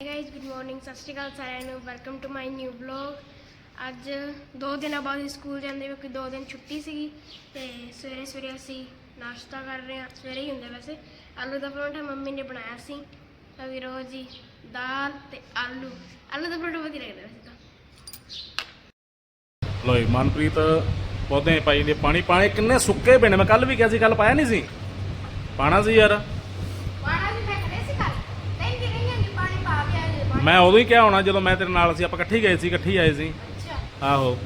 Guys good morning ਸਤਿ ਸ਼੍ਰੀ ਅਕਾਲ ਸਾਰਿਆਂ ਨੂੰ। Welcome to my new blog ਅੱਜ ਦੋ ਦਿਨਾਂ ਬਾਅਦ ਸਕੂਲ ਜਾਂਦੇ ਕਿਉਂਕਿ ਦੋ ਦਿਨ ਛੁੱਟੀ ਸੀਗੀ ਤੇ ਸਵੇਰੇ ਸਵੇਰੇ ਅਸੀਂ ਨਾਸ਼ਤਾ ਕਰ ਰਹੇ ਹਾਂ। ਸਵੇਰੇ ਹੀ ਹੁੰਦਾ ਵੈਸੇ। ਆਲੂ ਦਾ ਪਰੌਂਠਾ ਮੰਮੀ ਨੇ ਬਣਾਇਆ ਸੀ। ਅਭੀ ਰੋਜ਼ ਜੀ ਦਾਲ ਤੇ ਆਲੂ। ਆਲੂ ਦਾ ਪਰੌਂਠਾ ਵਧੀਆ ਲੱਗਦਾ ਵੈਸੇ ਤਾਂ। ਲੋਈ ਮਨਪ੍ਰੀਤ ਪੌਦੇ ਪਾਈ ਨੇ ਪਾਣੀ। ਪਾਣੇ ਕਿੰਨੇ ਸੁੱਕੇ ਪਏ ਨੇ। ਮੈਂ ਕੱਲ ਵੀ ਕਿਹਾ ਸੀ ਕੱਲ ਪਾਇਆ ਨਹੀਂ ਸੀ। ਪਾਣਾ ਸੀ ਯਾਰ ਪਾਣਾ ਵੀ ਫੇਕਦੇ ਸੀ ਕੱਲ ਨਹੀਂ ਕਿ ਨਹੀਂ ਆਂਦੀ ਪਾਣੀ ਪਾ ਕੇ ਆਏ ਮੈਂ ਉਦੋਂ ਹੀ ਕਿਹਾ ਹੋਣਾ ਜਦੋਂ ਮੈਂ ਤੇਰੇ ਨਾਲ ਸੀ ਆਪਾਂ ਇਕੱਠੇ ਹੀ ਗਏ ਸੀ ਇਕੱਠੇ ਹੀ ਆਏ ਸੀ। ਅੱਛਾ। ਆਹੋ।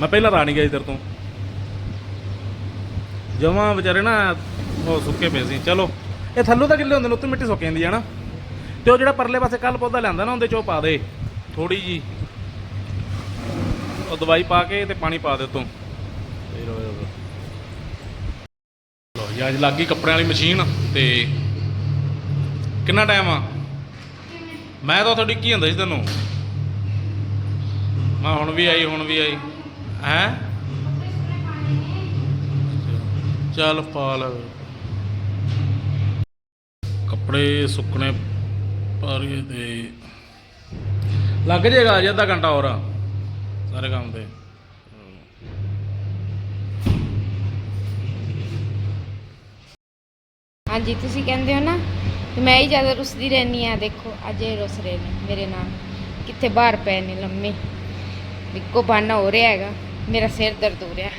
ਮੈਂ ਪਹਿਲਾਂ ਤਾਂ ਨਹੀਂ ਗਿਆ ਸੀ ਤੇਰੇ ਤੋਂ। ਜਮਾਂ ਵਿਚਾਰੇ ਨਾ ਉਹ ਸੁੱਕੇ ਪਏ ਸੀ। ਚਲੋ ਇਹ ਥੱਲੋਂ ਤਾਂ ਕਿੱਲੇ ਹੁੰਦੇ ਨੇ ਉੱਤੇ ਮਿੱਟੀ ਸੁੱਕ ਜਾਂਦੀ ਹੈ ਨਾ। ਤੇ ਉਹ ਜਿਹੜਾ ਪਰਲੇ ਪਾਸੇ ਕੱਲ ਪੌਦਾ ਲਿਆਂਦਾ ਨਾ ਉਹਦੇ ਚੋਂ ਪਾ ਦੇ ਥੋੜੀ ਜੀ ਉਹ ਦਵਾਈ ਪਾ ਕੇ ਤੇ ਪਾਣੀ ਪਾ ਦੇ ਉਤੋਂ। ਲੋ ਜੀ ਅੱਜ ਲੱਗ ਗਈ ਕੱਪੜਿਆਂ ਵਾਲੀ ਮਸ਼ੀਨ ਤੇ ਕਿੰਨਾ ਟਾਈਮ ਆ? ਮੈਂ ਤਾਂ ਤੁਹਾਡੀ ਕੀ ਹੁੰਦਾ ਸੀ ਤੈਨੂੰ? ਮੈਂ ਹੁਣ ਵੀ ਆਈ, ਹੁਣ ਵੀ ਆਈ। ਹੈ? ਚੱਲ ਪਾ ਲੈ ਕੱਪੜੇ ਸੁੱਕਣੇ ਪਾਰੀਏ ਤੇ ਲੱਗ ਜਾਏਗਾ ਅਜੇ ਅੱਧਾ ਘੰਟਾ ਹੋਰ ਸਾਰੇ ਕੰਮ ਤੇ। ਹਾਂਜੀ, ਤੁਸੀਂ ਕਹਿੰਦੇ ਹੋ ਨਾ ਤੇ ਮੈਂ ਹੀ ਜ਼ਿਆਦਾ ਰੁੱਸਦੀ ਰਹਿੰਦੀ ਆ ਦੇਖੋ ਅੱਜ ਇਹ ਰੁੱਸ ਰਹੇ ਨੇ ਮੇਰੇ ਨਾਲ। ਕਿੱਥੇ ਬਾਹਰ ਪਏ ਨੇ ਲੰਮੇ। ਇੱਕੋ ਬਾਨਾ ਹੋ ਰਿਹਾ ਹੈਗਾ। ਮੇਰਾ ਸਿਰ ਦਰਦ ਹੋ ਰਿਹਾ।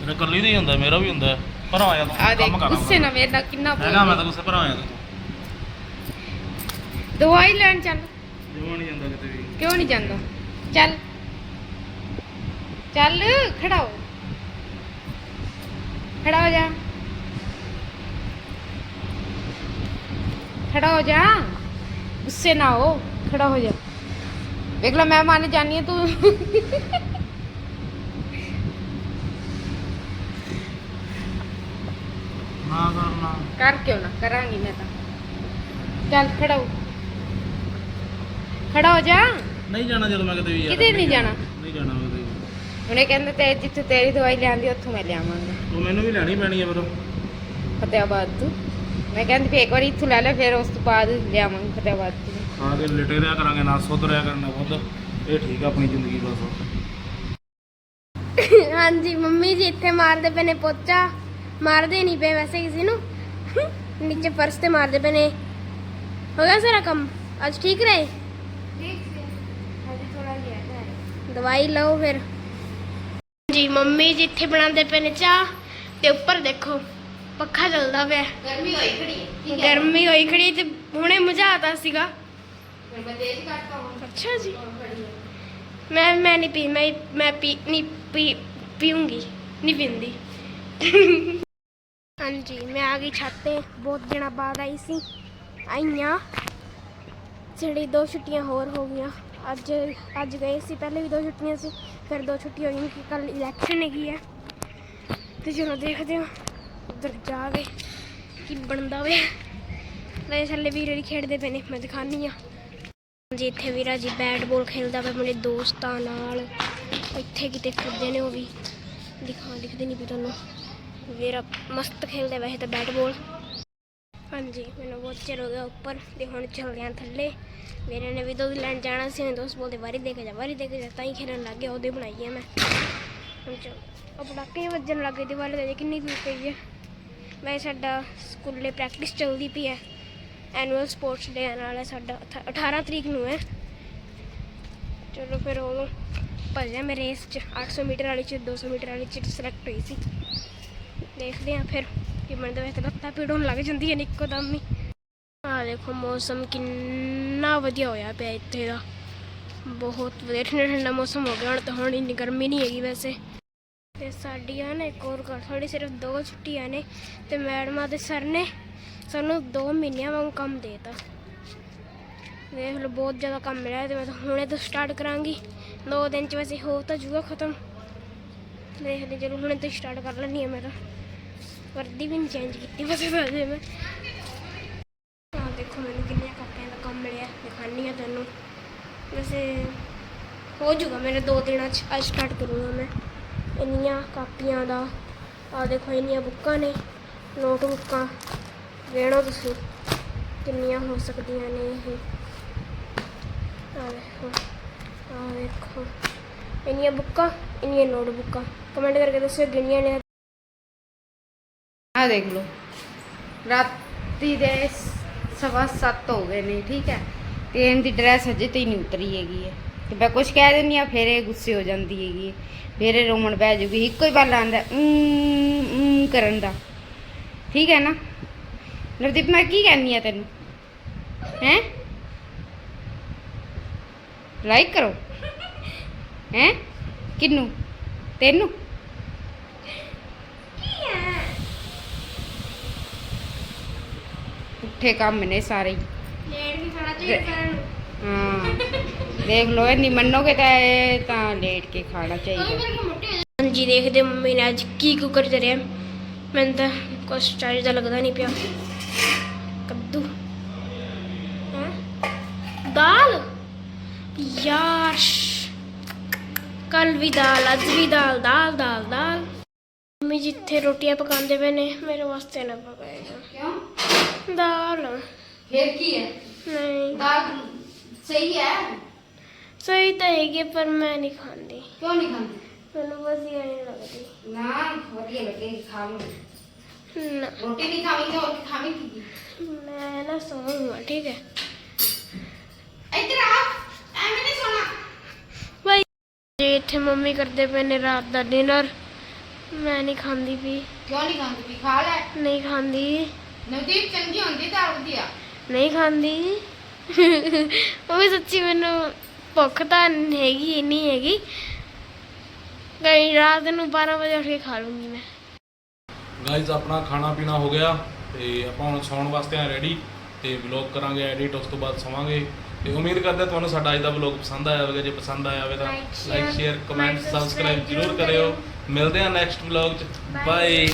ਮੇਰੇ ਕੱਲੀ ਦਾ ਹੀ ਹੁੰਦਾ ਮੇਰਾ ਵੀ ਹੁੰਦਾ। ਪਰ ਆ ਜਾ ਆ ਦੇਖ ਗੁੱਸੇ ਨਾਲ ਮੇਰੇ ਨਾਲ ਕਿੰਨਾ ਹੈਗਾ ਮੈਂ। ਤਾਂ ਗੁੱਸੇ ਪਰ ਆ ਜਾ ਤੂੰ। ਦਵਾਈ ਲੈਣ ਚੱਲ। ਜਿਵੇਂ ਨਹੀਂ ਜਾਂਦਾ ਕਿਤੇ ਵੀ? ਕਿਉਂ ਨਹੀਂ ਜਾਂਦਾ? ਚੱਲ। ਚੱਲ ਖੜਾ ਹੋ। ਖੜਾ ਹੋ ਜਾ। ਖੜਾ ਹੋ ਜਾ। ਗੁੱਸੇ ਨਾ ਹੋ ਖੜਾ ਹੋ ਜਾ। ਵੇਖ ਲੈ ਮੈਂ ਮੰਨ ਜਾਨੀ ਆ ਤੂੰ। ਨਾ ਕਰਨਾ। ਕਰ ਕਿਉਂ ਨਾ ਕਰਾਂਗੀ ਮੈਂ ਤਾਂ। ਚੱਲ ਖੜਾ ਹੋ। ਖੜਾ ਹੋ ਜਾ। ਨਹੀਂ ਜਾਣਾ ਜਦੋਂ ਮੈਂ ਕਿਤੇ ਵੀ ਯਾਰ। ਕਿਤੇ ਨਹੀਂ ਜਾਣਾ। ਨਹੀਂ ਜਾਣਾ ਕਿਤੇ। ਉਹਨੇ ਕਹਿੰਦੇ ਤੇ ਜਿੱਥੇ ਤੇਰੀ ਦਵਾਈ ਲਿਆਂਦੀ ਉੱਥੋਂ ਮੈਂ ਲਿਆਵਾਂਗਾ। ਉਹ ਮੈਨੂੰ ਵੀ ਲੈਣੀ ਪੈਣੀ ਹੈ ਫਿਰ। ਫਤਿਆਬਾਦ ਤੋਂ। ਮੈਂ ਕਹਿੰਦੀ ਇੱਕ ਵਾਰੀ ਇੱਥੋਂ ਲੈ ਲੈ ਫਿਰ ਉਸ ਤੋਂ ਬਾਅਦ ਲਿਆਵਾਂਗੇ ਫਤਿਆਬਾਦ ਤੋਂ ਖਾ ਕੇ ਲਿਟੇ ਰਿਆ ਕਰਾਂਗੇ ਨਾ ਸੁੱਧ ਰਿਆ ਕਰਨਾ ਖੁਦ ਇਹ ਠੀਕ ਆ ਆਪਣੀ ਜ਼ਿੰਦਗੀ ਬਸ ਹਾਂਜੀ ਮੰਮੀ ਜੀ ਇੱਥੇ ਮਾਰਦੇ ਪਏ ਨੇ ਪੋਚਾ। ਮਾਰਦੇ ਨਹੀਂ ਪਏ ਵੈਸੇ ਕਿਸੇ ਨੂੰ। ਨੀਚੇ ਫਰਸ਼ ਤੇ ਮਾਰਦੇ ਪਏ ਨੇ। ਹੋ ਗਿਆ ਸਾਰਾ ਕੰਮ? ਅੱਜ ਠੀਕ ਰਹੇ? ਦਵਾਈ ਲਓ ਫਿਰ। ਜੀ ਮੰਮੀ ਜੀ ਇੱਥੇ ਬਣਾਉਂਦੇ ਪਏ ਨੇ ਚਾਹ। ਤੇ ਉੱਪਰ ਦੇਖੋ। ਪੱਖਾ ਚੱਲਦਾ ਪਿਆ। ਗਰਮੀ ਹੋਈ ਖੜੀ ਹੈ। ਗਰਮੀ ਹੋਈ ਖੜੀ ਤੇ ਹੁਣੇ ਮਜ਼ਾ ਆਤਾ ਸੀਗਾ। ਫਿਰ ਮੈਂ ਤੇਜ਼ ਹਾਂ ਅੱਛਾ ਜੀ। ਮੈਂ ਮੈਂ ਨਹੀਂ ਪੀ ਮੈਂ ਮੈਂ ਪੀ ਨਹੀਂ ਪੀ ਪੀਉਂਗੀ ਨਹੀਂ ਪੀਂਦੀ। ਹਾਂਜੀ ਮੈਂ ਆ ਗਈ ਛੱਤ ਤੇ। ਬਹੁਤ ਦਿਨਾਂ ਬਾਅਦ ਆਈ ਸੀ। ਆਈਆਂ। ਜਿਹੜੀ ਦੋ ਛੁੱਟੀਆਂ ਹੋਰ ਹੋ ਗਈਆਂ। ਅੱਜ ਅੱਜ ਗਏ ਸੀ। ਪਹਿਲੇ ਵੀ ਦੋ ਛੁੱਟੀਆਂ ਸੀ ਫਿਰ ਦੋ ਛੁੱਟੀਆਂ ਹੋਈਆਂ ਕਿ ਕੱਲ ਇਲੈਕਸ਼ਨ ਹੈਗੀ ਹੈ। ਤੇ ਚਲੋ ਦੇਖਦੇ ਹਾਂ। ਉਧਰ ਜਾ ਕੇ ਕੀ ਬਣਦਾ ਵੇ? ਵੈਸੇ ਥੱਲੇ ਵੀਰ ਜਿਹੜੀ ਖੇਡਦੇ ਪਏ ਨੇ, ਮੈਂ ਦਿਖਾਨੀ ਆ। ਜੀ ਇੱਥੇ ਵੀਰਾ ਜੀ ਬੈਟ ਬਾਲ ਖੇਡਦਾ ਪਿਆ, ਮੇਰੇ ਦੋਸਤਾਂ ਨਾਲ। ਇੱਥੇ ਕਿਤੇ ਫਿਰਦੇ ਨੇ ਉਹ ਵੀ। ਦਿਖਾ, ਦਿਖਦੇ ਨਹੀਂ ਪਏ ਤੁਹਾਨੂੰ। ਵੀਰਾ ਮਸਤ ਖੇਡਦਾ ਵੈਸੇ ਤਾਂ ਬੈਟ ਬਾਲ ਹਾਂਜੀ, ਮੈਨੂੰ ਬਹੁਤ ਚਿਰ ਹੋ ਗਿਆ ਉੱਪਰ ਤੇ ਹੁਣ ਚੱਲਦੇ ਹਾਂ ਥੱਲੇ। ਮੇਰੇ ਨੇ ਵੀ ਦੁੱਧ ਲੈਣ ਜਾਣਾ ਸੀ ਮੇਰੇ ਦੋਸਤ ਬੋਲਦੇ, ਵਾਰੀ ਦੇ ਜਾ, ਵਾਰੀ ਦੇ ਜਾ। ਤਾਂ ਹੀ ਖੇਡਣ ਲੱਗ ਗਿਆ, ਉਹਦੇ ਬਣਾਈ ਹੈ ਮੈਂ। ਹੁਣ ਚਲੋ, ਉਹ ਪਟਾਕੇ ਜਿਹੇ ਵੱਜਣ ਲੱਗ ਗਏ, ਦੀਵਾਲੀ ਦੇ ਕਿੰਨੀ ਦੂਰ ਪਈ ਹੈ ਵੈਸੇ ਸਾਡਾ ਸਕੂਲੇ ਪ੍ਰੈਕਟਿਸ ਚੱਲਦੀ ਪਈ ਹੈ। ਐਨੂਅਲ ਸਪੋਰਟਸ ਡੇ ਆਉਣ ਵਾਲਾ ਸਾਡਾ ਅਠਾ- 18 ਤਰੀਕ ਨੂੰ ਹੈ। ਚਲੋ ਫਿਰ ਉਹ ਭੱਜਿਆ ਮੈਂ ਰੇਸ 'ਚ 800 ਮੀਟਰ ਵਾਲੀ 'ਚ 200 ਮੀਟਰ ਵਾਲੀ 'ਚ ਸਿਲੈਕਟ ਹੋਈ ਸੀ। ਦੇਖਦੇ ਹਾਂ ਫਿਰ ਕਿ ਬਣਦਾ ਵੈਸੇ ਲੱਤਾਂ ਪੀੜ ਹੋਣ ਲੱਗ ਜਾਂਦੀ ਨੇ ਇੱਕੋ ਦਮ ਹੀ। ਆ ਦੇਖੋ ਮੌਸਮ ਕਿੰਨਾ ਵਧੀਆ ਹੋਇਆ ਪਿਆ ਇੱਥੇ ਦਾ। ਬਹੁਤ ਵਧੀਆ ਠੰਡਾ ਠੰਡਾ ਮੌਸਮ ਹੋ ਗਿਆ ਹੁਣ ਤਾਂ, ਹੁਣ ਇੰਨੀ ਗਰਮੀ ਨਹੀਂ ਹੈਗੀ ਵੈਸੇ। ਤੇ ਸਾਡੀਆਂ ਨਾ ਇੱਕ ਹੋਰ ਗੱਲ, ਸਾਡੀ ਸਿਰਫ ਦੋ ਛੁੱਟੀਆਂ ਨੇ ਤੇ ਮੈਡਮਾਂ ਦੇ ਸਰ ਨੇ ਸਾਨੂੰ 2 ਮਹੀਨਿਆਂ ਵਾਂਗ ਕੰਮ ਦੇਤਾ। ਦੇਖ ਲਓ, ਬਹੁਤ ਜ਼ਿਆਦਾ ਕੰਮ ਮਿਲਿਆ ਤੇ ਮੈਂ ਤਾਂ ਹੁਣੇ ਤੋਂ ਸਟਾਰਟ ਕਰਾਂਗੀ। ਦੋ ਦਿਨ ਚ ਵੈਸੇ ਹੋ ਤਾਂ ਜੂਗਾ ਖਤਮ। ਦੇਖਦੇ ਚਲੋ ਹੁਣੇ ਤੋਂ ਸਟਾਰਟ ਕਰ ਲੈਣੀ ਆ ਮੈਂ ਤਾਂ। ਵਰਦੀ ਵੀ ਨਹੀਂ ਚੇਂਜ ਕੀਤੀ ਬਸ ਵੈਸੇ ਮੈਂ। ਆਹ ਦੇਖੋ ਮੈਨੂੰ ਕਿੰਨੀਆਂ ਕਾਪੀਆਂ ਦਾ ਕੰਮ ਮਿਲਿਆ ਦਿਖਾਣੀ ਆ ਤੁਹਾਨੂੰ। ਵੈਸੇ ਹੋ ਜੂਗਾ ਮੇਰੇ ਦੋ ਦਿਨਾਂ ਚ, ਅੱਜ ਸਟਾਰਟ ਕਰੂੰਗਾ ਮੈਂ। ਇੰਨੀਆਂ ਕਾਪੀਆਂ ਦਾ। ਆ ਦੇਖੋ, ਇੰਨੀਆਂ ਬੁੱਕਾਂ ਨੇ, ਨੋਟਬੁੱਕਾਂ। ਵੇਣੋ ਤੁਸੀਂ, ਕਿੰਨੀਆਂ ਹੋ ਸਕਦੀਆਂ ਨੇ ਇਹ। ਆ ਦੇਖੋ ਆ ਦੇਖੋ। ਇੰਨੀਆਂ ਬੁੱਕਾਂ, ਇੰਨੀਆਂ ਨੋਟਬੁੱਕਾਂ। ਕਮੈਂਟ ਕਰਕੇ ਦੱਸਿਓ ਗਿਣੀਆਂ ਨੇ। ਆ ਦੇਖ ਲਓ। ਰਾਤੀ ਦੇ ਸਵਾ ਸੱਤ ਹੋ ਗਏ ਨੇ, ਠੀਕ ਹੈ। ਤੇ ਇਹਦੀ ਡਰੈਸ ਅਜੇ ਤੇ ਹੀ ਨਹੀਂ ਉਤਰੀ ਹੈਗੀ ਹੈ। ਤੇ ਮੈਂ ਕੁਝ ਕਹਿ ਦਿੰਦੀ ਆ ਫਿਰ ਇਹ ਗੁੱਸੇ ਹੋ ਜਾਂਦੀ ਹੈਗੀ। ਫਿਰ ਇਹ ਰੋਮਣ ਬਹਿ ਜੂਗੀ ਇੱਕੋ ਹੀ ਬਾਲ ਆਂਦਾ ਊਂ ਕਰਨ ਦਾ। ਠੀਕ ਹੈ ਨਾ? ਨਵਦੀਪ ਮੈਂ ਕੀ ਕਹਿੰਨੀ ਆ ਤੈਨੂੰ? ਹੈ? ਲਾਈਕ ਕਰੋ। ਹੈ? ਕਿੰਨੂੰ? ਤੈਨੂੰ? ਉੱਠੇ ਕੰਮ ਨੇ ਸਾਰੇ ਲੇਟ ਵੀ ਖਾਣਾ ਚਾਹੀਦਾ ਹਾਂ। ਦੇਖ ਲੋ ਇਹ ਨਹੀਂ ਮੰਨੋਗੇ ਤਾਂ ਇਹ ਤਾਂ ਲੇਟ ਕੇ ਖਾਣਾ ਚਾਹੀਦਾ। ਹਾਂਜੀ ਦੇਖਦੇ ਮੰਮੀ ਨੇ ਅੱਜ ਕੀ ਕੁੱਕਰ ਚਰਿਆ ਮੈਨੂੰ ਤਾਂ ਕੁਛ ਚਾਹੀਦਾ ਦਾ ਲੱਗਦਾ ਨਹੀਂ ਪਿਆ। ਕੱਦੂ। ਹੈਂ? ਦਾਲ? ਯਾਰ ਕੱਲ ਵੀ ਦਾਲ ਅੱਜ ਵੀ ਦਾਲ ਦਾਲ ਦਾਲ ਦਾਲ। ਮੰਮੀ ਜਿੱਥੇ ਰੋਟੀਆਂ ਪਕਾਉਂਦੇ ਪਏ ਨੇ ਮੇਰੇ ਵਾਸਤੇ ਨਾ ਪਕਾਏਗਾ। ਕਿਉਂ? ਦਾਲ। ਫਿਰ ਕੀ ਹੈ? ਨਹੀਂ। ਦਾਲ ਸਹੀ ਹੈ? ਸਹੀ ਤਾਂ ਹੈਗੀ ਪਰ ਮੈਂ ਨਹੀਂ ਖਾਂਦੀ। ਕਿਉਂ ਨਹੀਂ ਖਾਂਦੀ? ਮੈਨੂੰ ਵਧੀਆ ਨਹੀਂ ਲੱਗਦੀ। ਨਾ ਵਧੀਆ ਲੱਗੇਗੀ ਖਾ ਲਓ। ਨਾ। ਰੋਟੀ ਨਹੀਂ ਖਾਵੀਂ ਤਾਂ ਹੋਰ ਕੀ ਖਾਵੇਂਗੀ ਮੈਂ ਨਾ ਸੌਂਗਾ ਠੀਕ ਹੈ। ਇੱਧਰ ਆ ਐਵੇਂ ਨਹੀਂ ਸੋਣਾ। ਭਾਈ ਜੀ ਇੱਥੇ ਮੰਮੀ ਕਰਦੇ ਪਏ ਨੇ ਰਾਤ ਦਾ ਡਿਨਰ ਮੈਂ ਨਹੀਂ ਖਾਂਦੀ ਵੀ। ਕਿਉਂ ਨਹੀਂ ਖਾਂਦੀ ਵੀ? ਖਾ ਲੈ। ਨਹੀਂ ਖਾਂਦੀ। ਨਵਦੀਪ ਚੰਗੀ ਹੁੰਦੀ ਤਾਂ ਵਧੀਆ? ਨਹੀਂ ਖਾਂਦੀ। ਉਹ ਵੀ ਸੱਚੀ ਮੈਨੂੰ ਭੁੱਖ ਤਾਂ ਹੈਗੀ ਨਹੀਂ ਹੈਗੀ। ਕਈ ਰਾਤ ਨੂੰ 12 ਵਜੇ ਉੱਠ ਕੇ ਖਾ ਲੂੰਗੀ ਮੈਂ। ਗਾਇਜ਼ ਆਪਣਾ ਖਾਣਾ ਪੀਣਾ ਹੋ ਗਿਆ ਤੇ ਆਪਾਂ ਹੁਣ ਸੌਣ ਵਾਸਤੇ ਆ ਰੈਡੀ ਤੇ ਵਲੌਗ ਕਰਾਂਗੇ ਐਡਿਟ ਉਸ ਤੋਂ ਬਾਅਦ ਸੌਵਾਂਗੇ। ਤੇ ਉਮੀਦ ਕਰਦੇ ਤੁਹਾਨੂੰ ਸਾਡਾ ਅੱਜ ਦਾ ਵਲੌਗ ਪਸੰਦ ਆਇਆ ਹੋਵੇਗਾ। ਜੇ ਪਸੰਦ ਆਇਆ ਹੋਵੇ ਤਾਂ ਲਾਈਕ ਸ਼ੇਅਰ ਕਮੈਂਟ ਸਬਸਕ੍ਰਾਈਬ ਜ਼ਰੂਰ ਕਰਿਓ। ਮਿਲਦੇ ਹਾਂ ਨੈਕਸਟ ਵਲੌਗ ਚ. ਬਾਏ